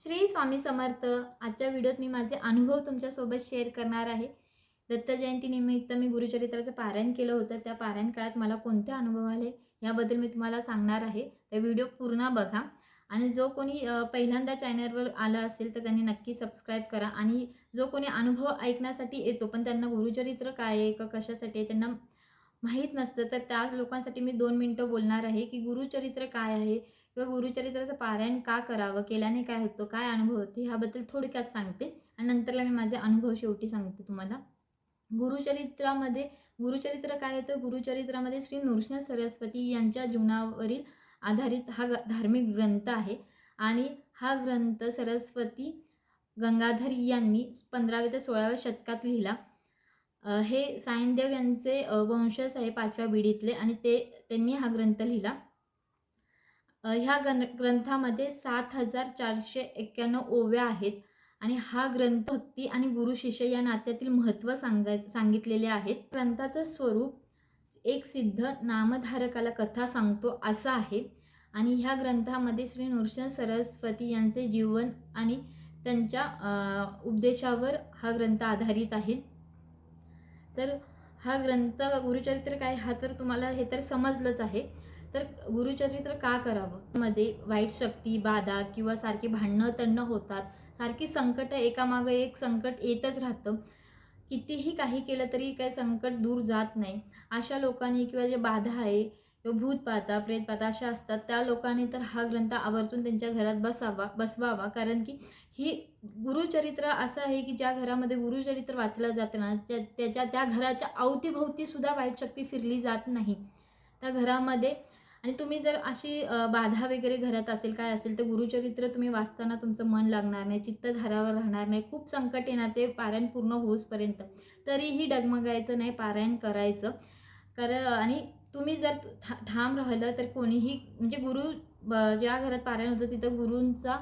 श्री स्वामी समर्थ. आजच्या व्हिडिओत मी माझे अनुभव तुमच्यासोबत शेअर करणार आहे. दत्त जयंतीनिमित्त मी गुरुचरित्राचं पारायण केलं होतं. त्या पारायण काळात मला कोणते अनुभव आले याबद्दल मी तुम्हाला सांगणार आहे. तर व्हिडिओ पूर्ण बघा. आणि जो कोणी पहिल्यांदा चॅनलवर आला असेल तर त्यांनी नक्की सबस्क्राईब करा. आणि जो कोणी अनुभव ऐकण्यासाठी येतो पण त्यांना गुरुचरित्र काय आहे का कशासाठी आहे त्यांना माहीत नसतं तर त्या लोकांसाठी मी दोन मिनटं बोलणार आहे की गुरुचरित्र काय आहे किंवा गुरुचरित्राचं पारायण का करावं? केल्याने काय होतं? काय अनुभव होते? ह्याबद्दल थोडक्यात सांगते आणि नंतरला मी माझे अनुभव शेवटी सांगते तुम्हाला. गुरुचरित्रामध्ये गुरुचरित्र काय आहे? तर गुरुचरित्रामध्ये श्री नृसिंह सरस्वती यांच्या जीवनावरील आधारित हा ग- धार्मिक ग्रंथ आहे आणि हा ग्रंथ सरस्वती गंगाधर यांनी पंधराव्या ते सोळाव्या शतकात लिहिला. हे सायनदेव यांचे वंशज आहे पाचव्या पिढीतले आणि ते त्यांनी हा ग्रंथ लिहिला. ह्या गण ग्रंथामध्ये सात हजार चारशे एक्क्याण्णव ओव्या आहेत आणि हा ग्रंथ भक्ती आणि गुरु शिष्य या नात्यातील महत्त्व सांगाय सांगितलेले आहेत. ग्रंथाचं स्वरूप एक सिद्ध नामधारकाला कथा सांगतो असं आहे आणि ह्या ग्रंथामध्ये श्री नृसिंह सरस्वती यांचे जीवन आणि त्यांच्या उपदेशावर हा ग्रंथ आधारित आहे. तर हा ग्रंथ गुरुचरित्र काय हा तर तुम्हाला हे तर समजलंच आहे. तर गुरुचरित्र का करावं? मध्ये वाईट शक्ती बाधा किंवा सारखी भांडणं तणणं होतात. सारखी संकट एकामागं एक संकट येतच राहतं. कितीही काही केलं तरी काही संकट दूर जात नाही. अशा लोकांनी किंवा जे बाधा आहे किंवा भूतपाता प्रेतपाता अशा असतात त्या लोकांनी तर हा ग्रंथ आवर्जून त्यांच्या घरात बसावा बसवावा. कारण की ही गुरुचरित्र असं आहे की ज्या घरामध्ये गुरुचरित्र वाचलं जातं ना त्या त्याच्या त्या घराच्या अवतीभोवती सुद्धा वाईट शक्ती फिरली जात नाही. त्या घरामध्ये आणि तुम्ही जर अशी बाधा वगैरे घरात असेल काय असेल तर गुरुचरित्र तुम्ही वाचताना तुमचं मन लागणार नाही चित्तधारावर राहणार नाही. खूप संकट येणार ते पारायण पूर्ण होऊसपर्यंत तरीही डगमगायचं नाही पारायण करायचं. कारण आणि तुम्ही जर था ठाम राहिलं तर कोणीही म्हणजे गुरु ब- ज्या घरात पारायण होतं तिथं गुरूंचा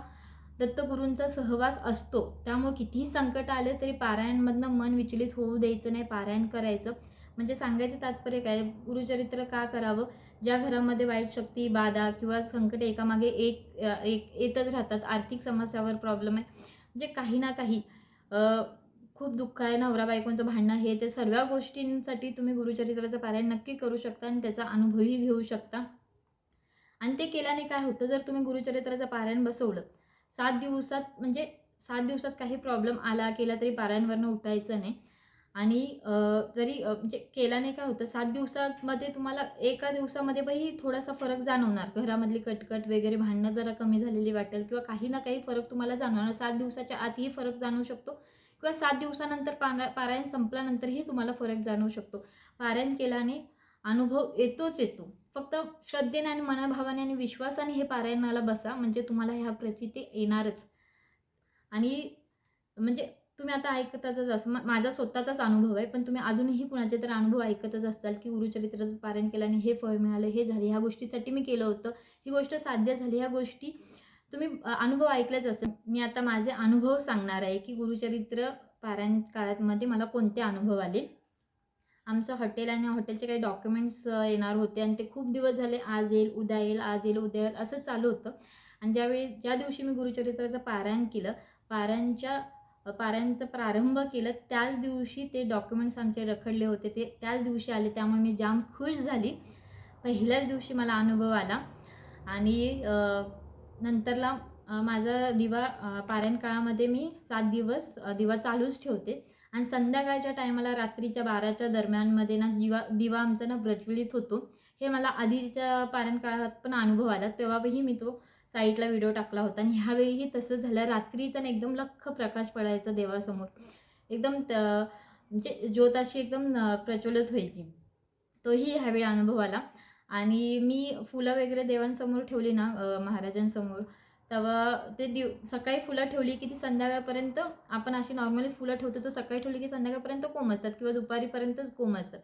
दत्तगुरूंचा सहवास असतो. त्यामुळे कितीही संकट आले तरी पारायणमधनं मन विचलित होऊ द्यायचं नाही पारायण करायचं. म्हणजे सांगायचं तात्पर्य काय? गुरुचरित्र का करावं? ज्या घरामध्ये वाईट शक्ती बाधा किंवा संकट एकामागे एक एक येतच राहतात आर्थिक समस्यावर प्रॉब्लेम आहे. म्हणजे काही ना काही खूप दुःख आहे नवरा बायकोंचं भांडणं हे ते सर्व गोष्टींसाठी तुम्ही गुरुचरित्राचं पारायण नक्की करू शकता आणि त्याचा अनुभवही घेऊ शकता. आणि ते केल्याने काय होतं जर तुम्ही गुरुचरित्राचं पारायण बसवलं सात दिवसात म्हणजे सात दिवसात काही प्रॉब्लेम आला केला तरी पारायणवरनं उठायचं नाही. आणि जरी म्हणजे केल्याने काय होतं सात दिवसामध्ये तुम्हाला एका दिवसामध्ये बाही थोडासा फरक जाणवणार. घरामधली कटकट वगैरे भांडणं जरा कमी झालेली वाटेल किंवा काही ना काही फरक तुम्हाला जाणवणार. सात दिवसाच्या आतही फरक जाणवू शकतो किंवा सात दिवसानंतर पारा पारायण संपल्यानंतरही तुम्हाला फरक जाणवू शकतो. पारायण केल्याने अनुभव येतोच येतो. फक्त श्रद्धेने आणि मनभावाने आणि विश्वासाने हे पारायणाला बसा म्हणजे तुम्हाला ह्या प्रचिती येणारच. आणि म्हणजे तुम्ही आता ऐकताच असं माझा स्वतःचाच अनुभव आहे पण तुम्ही अजूनही कुणाचे तर अनुभव ऐकतच असाल की गुरुचरित्राचं पारायण केल्याने हे फळ मिळालं हे झाले. ह्या गोष्टीसाठी मी केलं होतं. ही गोष्ट साध्य झाली. ह्या गोष्टी तुम्ही अनुभव ऐकलेच असेल. मी आता माझे अनुभव सांगणार आहे की गुरुचरित्र पारायण काळामध्ये मला कोणते अनुभव आले. आमचं हॉटेल आणि हॉटेलचे काही डॉक्युमेंट्स येणार होते आणि ते खूप दिवस झाले. आज येईल उद्या येईल आज येईल उद्या येईल असं चालू होतं. आणि ज्यावेळी ज्या दिवशी मी गुरुचरित्राचं पारायण केलं पारायणच्या पारायणचं प्रारंभ केलं. त्याच दिवशी ते डॉक्युमेंट्स आमचे रखडले होते. ते त्याच दिवशी आले. त्यामुळे मी जाम खुश झाली. पहिल्याच दिवशी मला अनुभव आला. आणि नंतरला माझा दिवा अ, पारायण काळामध्ये मी सात दिवस दिवा चालूच ठेवते. आणि संध्याकाळच्या टायमाला रात्रीच्या बाराच्या दरम्यानमध्ये ना दिवा दिवा आमचा ना प्रज्वलित होतो. हे मला आधीच्या पारायण काळात पण अनुभव आला. तेव्हाही मी तो साईडला व्हिडिओ टाकला होता आणि ह्यावेळीही तसं झालं. रात्रीचा ना एकदम लख्ख प्रकाश पडायचा देवासमोर. एकदम त- म्हणजे ज्योत अशी एकदम प्रज्वलित व्हायची. तोही ह्यावेळी अनुभव आला. आणि मी फुलं वगैरे देवांसमोर ठेवली ना महाराजांसमोर तेव्हा ते दिव सकाळी फुलं ठेवली की ती संध्याकाळपर्यंत आपण अशी नॉर्मली फुलं ठेवतो तर सकाळी ठेवली की संध्याकाळपर्यंत कोंब असतात किंवा दुपारीपर्यंतच कोंब असतात.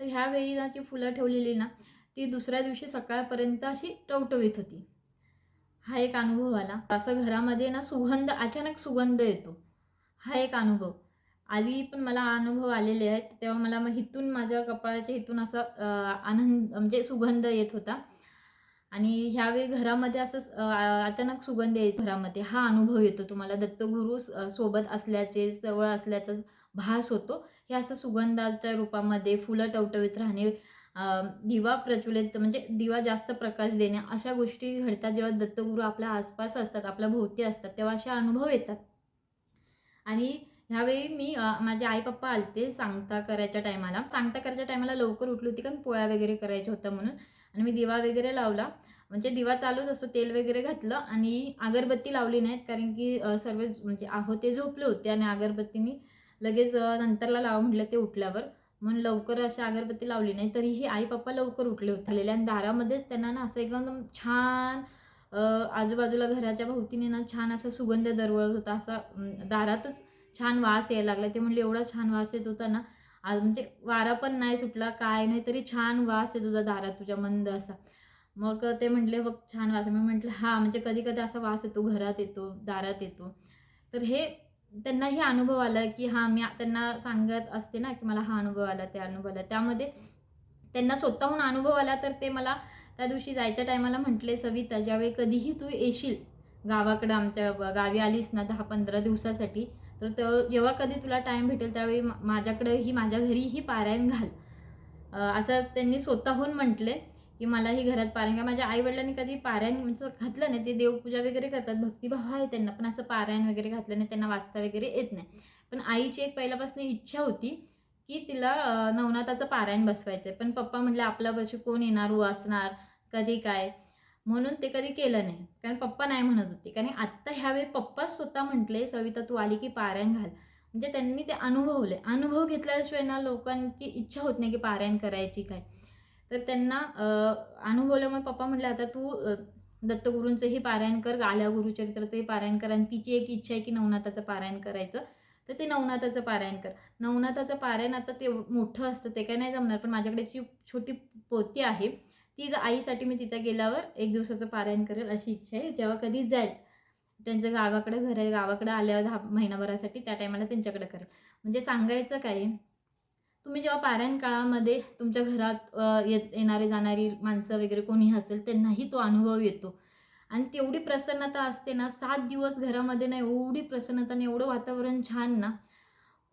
तर ह्यावेळी जी फुलं ठेवलेली ना ती दुसऱ्या दिवशी सकाळपर्यंत अशी टवटवीत होती. हा एक अनुभव आला. असं घरामध्ये ना सुगंध अचानक सुगंध येतो. हा एक अनुभव. आधी पण मला अनुभव आलेले आहेत. तेव्हा मला मग इथून माझ्या कपाळाच्या हिथून असा आनंद म्हणजे सुगंध येत होता. आणि ह्यावेळी घरामध्ये असं अचानक सुगंध यायचं घरामध्ये. हा अनुभव येतो तुम्हाला. दत्तगुरू सोबत असल्याचे जवळ असल्याचा भास होतो. हे असं सुगंधाच्या रूपामध्ये फुलं टवटवीत राहणे दिवा प्रज्वलित म्हणजे दिवा जास्त प्रकाश देणे अशा गोष्टी घडतात जेव्हा दत्तगुरू आपल्या आसपास असतात आपल्या भोवती असतात तेव्हा असे अनुभव येतात. आणि ह्यावेळी मी माझे आई पप्पा आलते सांगता करायच्या टायमाला. सांगता करायच्या टायमाला लवकर उठली होती कारण पोळ्या वगैरे करायच्या होत्या म्हणून. आणि मी दिवा वगैरे लावला. म्हणजे दिवा चालूच असतो तेल वगैरे घातलं आणि अगरबत्ती लावली नाहीत कारण की सर्व म्हणजे आहो ते झोपले होते आणि अगरबत्तीनी लगेच नंतरला लावा म्हटलं ते उठल्यावर. म्हणून लवकर अशी अगरबत्ती लावली नाही तरीही आई पप्पा लवकर उठले होते. आलेले आणि दारामध्येच त्यांना ना असं एकदम छान आजूबाजूला घराच्या भोवतीने ना छान असा सुगंध दरवळत होता. असा दारातच छान वास यायला लागला. ते म्हणले एवढा छान वास येत होता ना आज म्हणजे वारा पण नाही सुटला काय नाही तरी छान वास येत होता दारात तुझ्या मंद असा. मग ते म्हटले बघ छान वास मी म्हटलं हां म्हणजे कधी कधी असा वास येतो घरात येतो दारात येतो. तर हे त्यांनाही अनुभव आला की हां मी त्यांना सांगत असते ना की मला हा अनुभव आला त्या अनुभव आला त्यामध्ये त्यांना स्वतःहून अनुभव आला तर ते मला त्या दिवशी जायच्या टायमाला म्हटले सविता ज्यावेळी कधीही तू येशील गावाकडं आमच्या गावी आलीस ना दहा पंधरा दिवसासाठी तर तो जेव्हा कधी तुला टाईम भेटेल त्यावेळी माझ्याकडं ही माझ्या घरीही पारायण घाल. असं त्यांनी स्वतःहून म्हटले. की मलाही घरात पारायण घाल माझ्या आईवडिलांनी कधी पारायण म्हणजे घातलं नाही. ते देवपूजा वगैरे करतात. भक्तिभाव आहे त्यांना. पण असं पारायण वगैरे घातलं नाही. त्यांना वाचता वगैरे येत नाही. पण आईची एक पहिल्यापासून इच्छा होती की तिला नवनाथाचं पारायण बसवायचं पण पप्पा म्हटलं आपल्यापाशी कोण येणार? वाचणार? कधी काय? म्हणून ते कधी केलं नाही. कारण पप्पा नाही म्हणत होते. कारण आत्ता ह्यावेळी पप्पाच स्वतः म्हटले सविता तू आली की पारायण घाल. म्हणजे त्यांनी ते अनुभवले. अनुभव घेतल्याशिवाय ना लोकांची इच्छा होत नाही की पारायण करायची काय. तर त्यांना अनुभवल्यामुळे पप्पा म्हटलं आता तू दत्तगुरूंचंही पारायण कर आल्या गुरुचरित्राचंही पारायण कर आणि तिची एक इच्छा आहे की नवनाथाचं पारायण करायचं. तर ते नवनाथाचं पारायण कर. नवनाथाचं पारायण आता ते मोठं असतं ते काय नाही जमणार पण माझ्याकडे जी छोटी पोती आहे. ती आईसाठी मी तिथं गेल्यावर एक दिवसाचं पारायण करेल अशी इच्छा आहे. जेव्हा कधी जाईल त्यांचं गावाकडे घर आहे गावाकडे आल्यावर दहा महिनाभरासाठी त्या टायमाला त्यांच्याकडे करेल. म्हणजे सांगायचं काय तुम्ही जेव्हा पारायण काळामध्ये तुमच्या घरात येत येणारे जाणारी माणसं वगैरे कोणी असेल त्यांनाही तो अनुभव येतो. आणि तेवढी प्रसन्नता असते ना सात दिवस घरामध्ये ना एवढी प्रसन्नता आणि एवढं वातावरण छान ना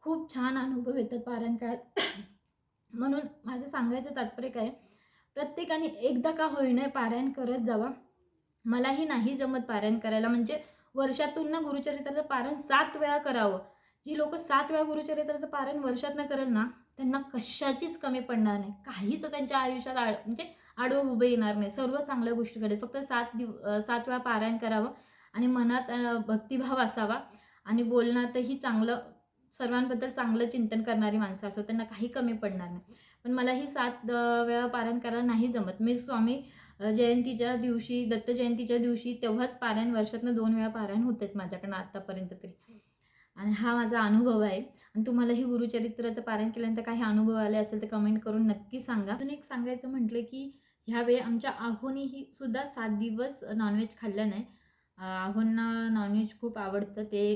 खूप छान अनुभव येतात पारायण काळात म्हणून माझं सांगायचं तात्पर्य काय प्रत्येकाने एकदा का होईना पारायण करत जावा. मलाही नाही जमत पारायण करायला म्हणजे वर्षातून ना गुरुचरित्राचं पारायण सात वेळा करावं. जी लोक सात वेळा गुरुचरित्राचं पारायण वर्षातनं करेल ना त्यांना कशाचीच कमी पडणार नाही. काहीच त्यांच्या आयुष्यात आड म्हणजे आडवं उभं येणार नाही. सर्व चांगल्या गोष्टीकडे फक्त सात दिव सात वेळा पारायण करावं आणि मनात भक्तिभाव असावा आणि बोलण्यातही चांगलं सर्वांबद्दल चांगलं चिंतन करणारी माणसं असो त्यांना काही कमी पडणार नाही. पण मलाही सात वेळा पारायण करायला नाही जमत. मी स्वामी जयंतीच्या दिवशी दत्त जयंतीच्या दिवशी तेव्हाच पारायण वर्षातनं दोन वेळा पारायण होतात माझ्याकडनं आत्तापर्यंत तरी. आणि हा माझा अनुभव आहे. आणि तुम्हालाही गुरुचरित्राचं पारायण केल्यानंतर काही अनुभव आले असेल तर कमेंट करून नक्की सांगा. अजून एक सांगायचं म्हटलं की ह्यावेळी आमच्या आहोनीही सुद्धा सात दिवस नॉनव्हेज खाल्लं नाही. आहोंना नॉनव्हेज खूप आवडतं. ते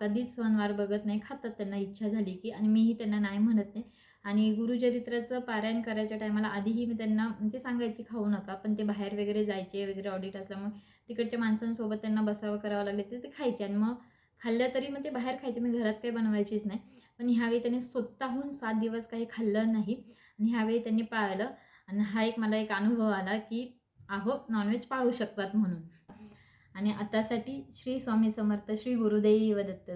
कधीच सणवार बघत नाही. खातात त्यांना इच्छा झाली की आणि मीही त्यांना नाही म्हणत नाही. आणि गुरुचरित्राचं पारायण करायच्या टायमाला आधीही मी त्यांना म्हणजे सांगायची खाऊ नका. पण ते बाहेर वगैरे जायचे वगैरे ऑडिट असल्यामुळे तिकडच्या माणसांसोबत त्यांना बसावं करावं लागले तर ते खायचे. आणि मग खाल्लं तरी मग ते बाहेर खायचे मी घरात काही बनवायचीच नाही. पण ह्यावेळी त्यांनी स्वतःहून सात दिवस काही खाल्लं नाही. आणि ह्यावेळी त्यांनी पाळलं. आणि हा एक मला एक अनुभव आला की आहो नॉनव्हेज पाळू शकतात म्हणून. आणि आतासाठी श्री स्वामी समर्थ श्री गुरुदेव दत्त